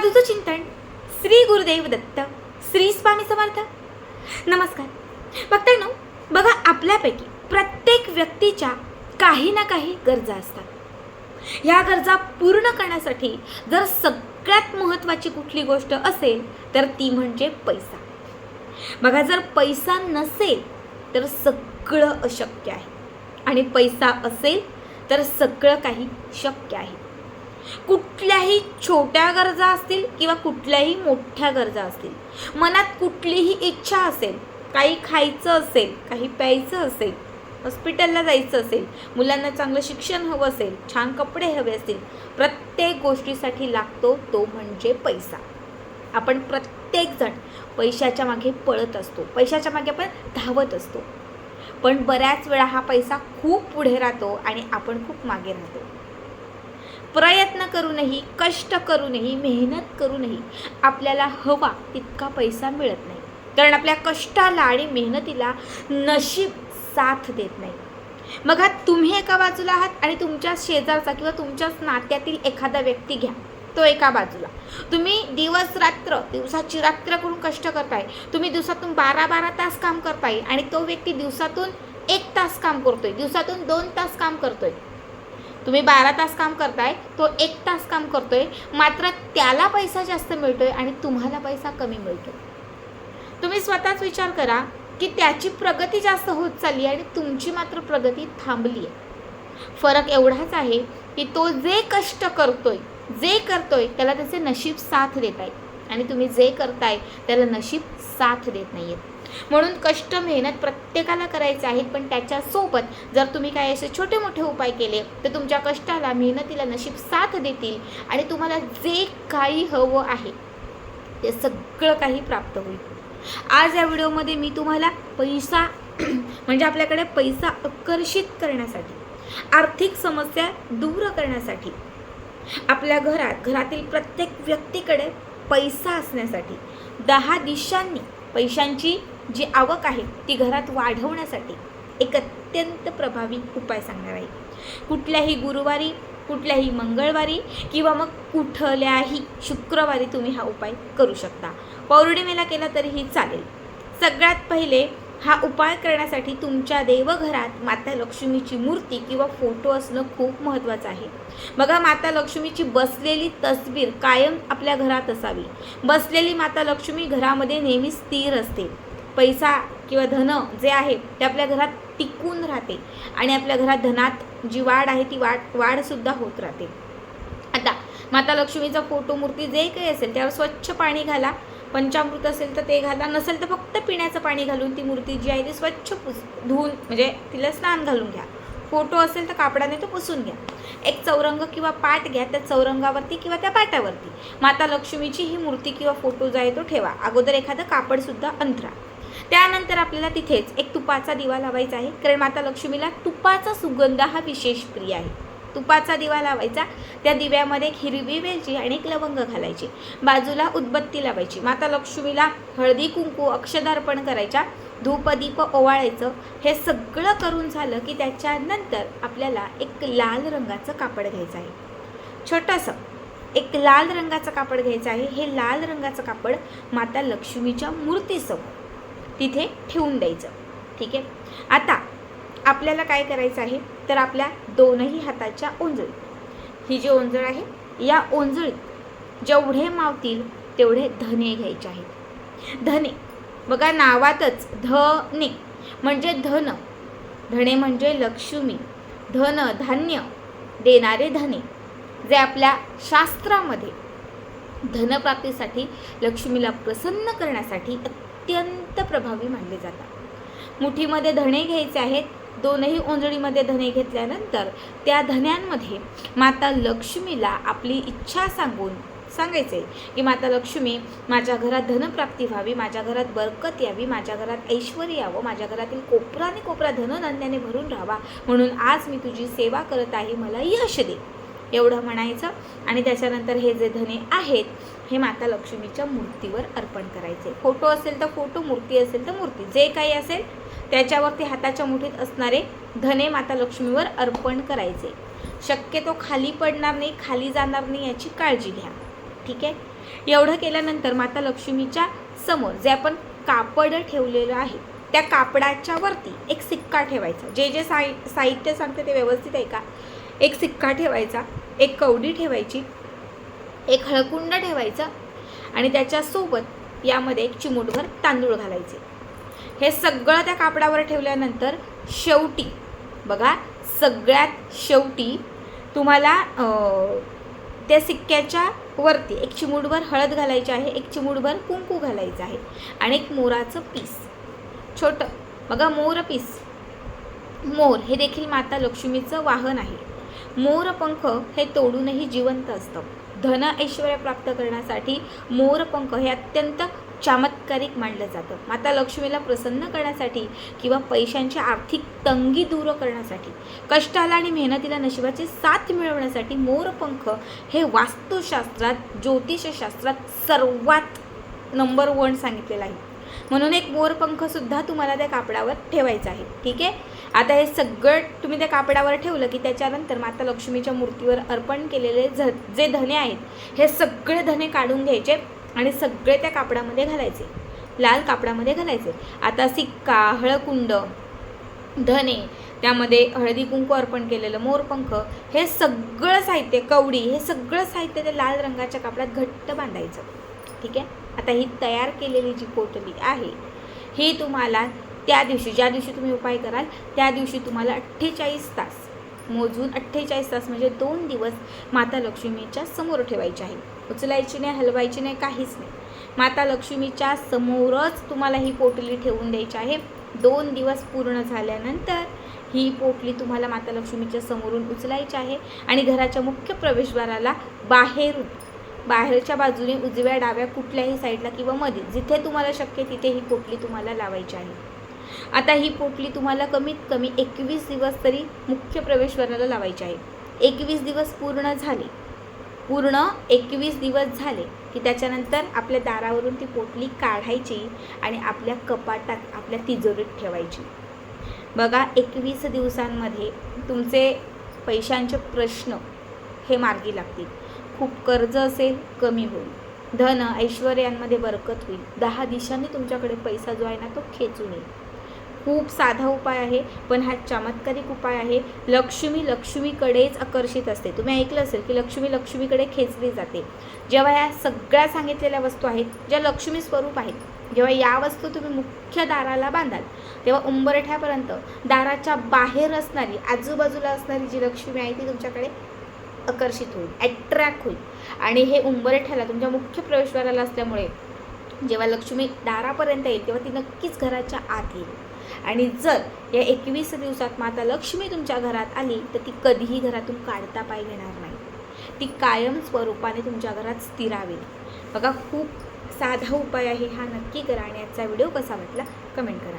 साधूचं चिंतन श्री गुरुदेव दत्त श्री स्वामी समर्थ. नमस्कार. बघताय ना बघा आपल्यापैकी प्रत्येक व्यक्तीच्या काही ना काही गरजा असतात. ह्या गरजा पूर्ण करण्यासाठी जर सगळ्यात महत्त्वाची कुठली गोष्ट असेल तर ती म्हणजे पैसा. बघा जर पैसा नसेल तर सगळं अशक्य आहे. आणि पैसा असेल तर सगळं काही शक्य आहे. कुठल्याही छोट्या गरजा असतील किंवा कुठल्याही मोठ्या गरजा असतील. मनात कुठलीही इच्छा असेल काही खायचं असेल काही प्यायचं असेल हॉस्पिटलला जायचं असेल मुलांना चांगलं शिक्षण हवं असेल छान कपडे हवे असतील प्रत्येक गोष्टीसाठी लागतो तो म्हणजे पैसा. आपण प्रत्येकजण पैशाच्या मागे पळत असतो. पैशाच्या मागे आपण धावत असतो. पण बऱ्याच वेळा हा पैसा खूप पुढे राहतो आणि आपण खूप मागे राहतो. प्रयत्न करूनही कष्ट करूनही मेहनत करूनही आपल्याला हवा तितका पैसा मिळत नाही. कारण आपल्या कष्टाला आणि मेहनतीला नशीब साथ देत नाही. मग हा तुम्ही एका बाजूला आहात आणि तुमच्या शेजारचा किंवा तुमच्याच नात्यातील एखादा व्यक्ती घ्या. तो एका बाजूला. तुम्ही दिवस रात्र दिवसाची रात्र करून कष्ट करताय. तुम्ही दिवसातून बारा बारा तास काम करताय आणि तो व्यक्ती दिवसातून एक तास काम करतोय. दिवसातून दोन तास काम करतोय. तुम्ही बारा तास काम करताय तो एक तास काम करतोय मात्र त्याला पैसा जास्त मिळतोय आणि तुम्हाला पैसा कमी मिळतोय. तुम्ही स्वतःच विचार करा की त्याची प्रगती जास्त होत चालली आहे आणि तुमची मात्र प्रगती थांबली आहे. फरक एवढाच आहे की तो जे कष्ट करतोय जे करतोय त्याला त्याचे नशीब साथ देत आहे. आणि तुम्ही जे करताय त्याला नशीब साथ देत नाही म्हणून कष्ट मेहनत प्रत्येकाला करायचं आहे पण त्याच्यासोबत जर तुम्ही काही असे छोटे मोठे उपाय केले तर तुमच्या कष्टाला मेहनतीला नशीब साथ देतील आणि तुम्हाला जे काही हवं आहे ते सगळं काही प्राप्त होईल. आज या व्हिडिओमध्ये मी तुम्हाला पैसा म्हणजे आपल्याकडे पैसा आकर्षित करण्यासाठी आर्थिक समस्या दूर करण्यासाठी आपल्या घरात घरातील प्रत्येक व्यक्तीकडे पैसा असण्यासाठी दहा दिशांनी पैशांची जी आवक आहे ती घरात वाढवण्यासाठी एक अत्यंत प्रभावी उपाय सांगणार आहे. कुठल्याही गुरुवारी कुठल्याही मंगळवारी किंवा मग कुठल्याही शुक्रवारी तुम्ही हा उपाय करू शकता. पौर्णिमेला केला तरीही चालेल. सगळ्यात पहिले हा उपाय करण्यासाठी तुमच्या देवघरात माता लक्ष्मीची मूर्ती किंवा फोटो असणं खूप महत्त्वाचं आहे. बघा माता लक्ष्मीची बसलेली तसबीर कायम आपल्या घरात असावी. बसलेली माता लक्ष्मी घरामध्ये नेहमी स्थिर असते. पैसा किंवा धन जे आहे ते आपल्या घरात टिकून राहते. आणि आपल्या घरात धनात जी वाढ आहे ती वाढ वाढसुद्धा होत राहते. आता माता लक्ष्मीचा फोटो मूर्ती जे काही असेल त्यावर स्वच्छ पाणी घाला. पंचामृत असेल तर ते घाला. नसेल तर फक्त पिण्याचं पाणी घालून ती मूर्ती जी आहे ती स्वच्छ पुस धुवून म्हणजे तिला स्नान घालून घ्या. फोटो असेल तर कापडाने तो पुसून घ्या. एक चौरंग किंवा पाट घ्या त्या चौरंगावरती किंवा त्या पाटावरती. माता लक्ष्मीची ही मूर्ती किंवा फोटो जो आहे तो ठेवा. अगोदर एखादं कापडसुद्धा अंतरा त्यानंतर आपल्याला तिथेच एक तुपाचा दिवा लावायचा आहे. कारण माता लक्ष्मीला तुपाचा सुगंध हा विशेष प्रिय आहे. तुपाचा दिवा लावायचा त्या दिव्यामध्ये एक हिरवी वेलची आणि एक लवंग घालायची. बाजूला उदबत्ती लावायची. माता लक्ष्मीला हळदी कुंकू अक्षदार्पण करायच्या. धूपदीप ओवाळायचं. हे सगळं करून झालं की त्याच्यानंतर आपल्याला एक लाल रंगाचं कापड घ्यायचं आहे. छोटंसं एक लाल रंगाचं कापड घ्यायचं आहे. हे लाल रंगाचं कापड माता लक्ष्मीच्या मूर्तीसमोर तिथे ठेवून द्यायचं. ठीक आहे? आता आपल्याला काय करायचं आहे? तर आपल्या दोनही हाताच्या ओंजळी. ही जी ओंजळ आहे या ओंजळीत जेवढे मावतील तेवढे धने घ्यायचे आहेत. धने बघा नावातच धने म्हणजे धन. धने म्हणजे लक्ष्मी. धन धान्य देणारे धने. जे आपल्या शास्त्रामध्ये धनप्राप्तीसाठी लक्ष्मीला प्रसन्न करण्यासाठी अत्यंत प्रभावी मानले जातात. मुठीमध्ये धणे घ्यायचे आहेत दोनही ओंजळीमध्ये धणे घेतल्यानंतर त्या धण्यांमध्ये माता लक्ष्मीला आपली इच्छा सांगून सांगायचे की माता लक्ष्मी माझ्या घरात धनप्राप्ती व्हावी माझ्या घरात बरकत यावी माझ्या घरात ऐश्वर यावं माझ्या घरातील कोपरा आणि कोपरा धनधान्याने भरून राहावा म्हणून आज मी तुझी सेवा करत आहे मला यश दे. एवढं म्हणायचं. आणि त्याच्यानंतर हे जे धने आहेत हे माता लक्ष्मीच्या मूर्तीवर अर्पण करायचे. फोटो असेल तर फोटो मूर्ती असेल तर मूर्ती. जे काही असेल त्याच्यावरती हाताच्या मुठीत असणारे धने माता लक्ष्मीवर अर्पण करायचे. शक्यतो खाली पडणार नाही खाली जाणार नाही याची काळजी घ्या. ठीक आहे? एवढं केल्यानंतर माता लक्ष्मीच्या समोर जे आपण कापड ठेवलेलं आहे त्या कापडाच्या वरती एक सिक्का ठेवायचा. जे जे साहि साहित्य सांगते ते व्यवस्थित आहे का? एक सिक्का ठेवायचा एक कवडी ठेवायची एक हळकुंड ठेवायचं आणि त्याच्यासोबत यामध्ये एक चिमूटभर तांदूळ घालायचे. हे सगळं त्या कापडावर ठेवल्यानंतर शेवटी बघा सगळ्यात शेवटी तुम्हाला त्या सिक्क्याच्या वरती एक चिमूटभर हळद घालायची आहे एक चिमूटभर कुंकू घालायचं आहे आणि एक मोराचं पीस. छोटं बघा मोर पीस. मोर हे देखील माता लक्ष्मीचं वाहन आहे. मोरपंख हे तोडूनही जिवंत असतं. धन ऐश्वर्य प्राप्त करण्यासाठी मोरपंख हे अत्यंत चमत्कारिक मानलं जातं. माता लक्ष्मीला प्रसन्न करण्यासाठी किंवा पैशांची आर्थिक तंगी दूर करण्यासाठी कष्टाला आणि मेहनतीला नशिबाची साथ मिळवण्यासाठी मोरपंख हे वास्तुशास्त्रात ज्योतिषशास्त्रात सर्वात नंबर वन सांगितलेलं आहे. म्हणून एक मोरपंखसुद्धा तुम्हाला त्या कापडावर ठेवायचा आहे. ठीक आहे? आता हे सगळं तुम्ही त्या कापडावर ठेवलं की त्याच्यानंतर माता लक्ष्मीच्या मूर्तीवर अर्पण केलेले झ जे धने आहेत हे सगळे धने काढून घ्यायचे आणि सगळे त्या कापडामध्ये घालायचे. लाल कापडामध्ये घालायचे. आता सिक्का हळकुंड धने त्यामध्ये हळदी कुंकू अर्पण केलेलं मोरपंख हे सगळं साहित्य कवडी हे सगळं साहित्य त्या लाल रंगाच्या कापडात घट्ट बांधायचं. ठीक आहे? आता ही तयार केलेली जी पोटली आहे ही तुम्हाला त्या दिवशी ज्या दिवशी तुम्ही उपाय कराल त्या दिवशी तुम्हाला अठ्ठेचाळीस तास मोजून अठ्ठेचाळीस तास म्हणजे दोन दिवस माता लक्ष्मीच्या समोर ठेवायची आहे. उचलायची नाही हलवायची नाही काहीच नाही. माता लक्ष्मीच्या समोरच तुम्हाला ही पोटली ठेवून द्यायची आहे. दोन दिवस पूर्ण झाल्यानंतर ही पोटली तुम्हाला माता लक्ष्मीच्या समोरून उचलायची आहे आणि घराच्या मुख्य प्रवेशद्वाराला बाहेरून बाहेरच्या बाजूने उजव्या डाव्या कुठल्याही साईडला किंवा मध्ये जिथे तुम्हाला शक्य तिथे ही पोटली तुम्हाला लावायची आहे. आता ही पोटली तुम्हाला कमीत कमी एकवीस दिवस तरी मुख्य प्रवेशद्वाराला लावायची आहे. एकवीस दिवस पूर्ण झाले. पूर्ण एकवीस दिवस झाले की त्याच्यानंतर आपल्या दारावरून ती पोटली काढायची आणि आपल्या कपाटात आपल्या तिजोरीत ठेवायची. बघा एकवीस दिवसांमध्ये तुमचे पैशांचे प्रश्न हे मार्गी लागतील. खूप कर्ज असेल कमी होईल. धन ऐश्वर्यांमध्ये बरकत होईल. दहा दिशांनी तुमच्याकडे पैसा जो आहे ना तो खेचून येईल. खूप साधा उपाय आहे पण हा चमत्कारिक उपाय आहे. लक्ष्मी लक्ष्मीकडेच आकर्षित असते. तुम्ही ऐकलं असेल की लक्ष्मी लक्ष्मीकडे खेचली जाते. जेव्हा या सगळ्या सांगितलेल्या वस्तू आहेत ज्या लक्ष्मी स्वरूप आहेत जेव्हा या वस्तू तुम्ही मुख्य दाराला बांधाल तेव्हा उंबरठ्यापर्यंत दाराच्या बाहेर असणारी आजूबाजूला असणारी जी लक्ष्मी आहे ती तुमच्याकडे आकर्षित होईल ॲट्रॅक्ट होईल. आणि हे उंबरठ्याला तुमच्या मुख्य प्रवेशद्वाराला असल्यामुळे जेव्हा लक्ष्मी दारापर्यंत येईल तेव्हा ती नक्कीच घराच्या आत येईल. आणि जर या एकवीस दिवसात माता लक्ष्मी तुमच्या घरात आली तर ती कधीही घरातून काढता पाय घेणार नाही. ती कायम स्वरूपाने तुमच्या घरात स्थिरावेल. बघा खूप साधा उपाय आहे हा. नक्की करा आणि आजचा व्हिडिओ कसा वाटला कमेंट करा.